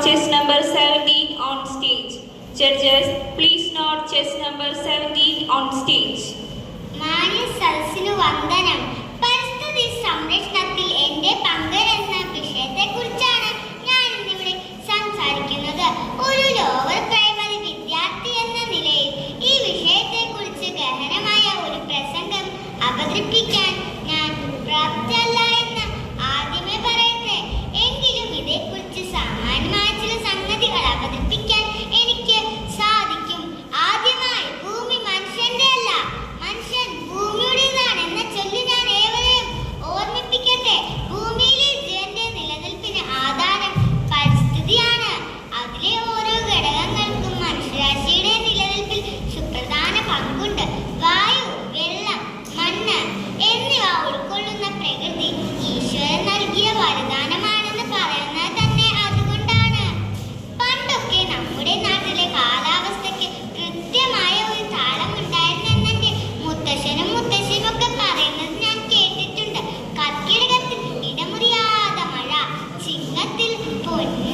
chess number 17 on stage. Judges, please note chess number 17 on stage. മാന്യ സദസ്സിനു വന്ദനം പരിസ്ഥിതി സംരക്ഷണത്തിൽ എന്റെ പങ്ക് എന്ന വിഷയത്തെക്കുറിച്ചാണ് ഞാൻ ഇന്നിവിടെ സംസാരിക്കുന്നത് ഒരു ലോവർ പ്രൈമറി വിദ്യാർത്ഥി എന്ന നിലയിൽ ഈ വിഷയത്തെക്കുറിച്ച് ഗഹനമായ ഒരു പ്രസംഗം അവതരിപ്പിക്കാൻ point.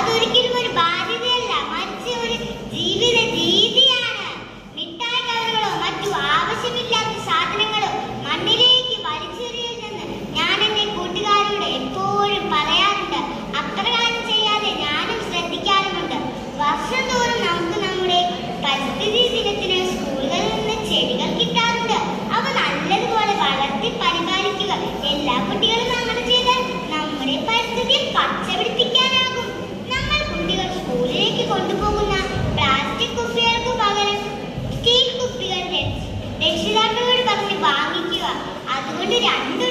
¡Adiós! 你一个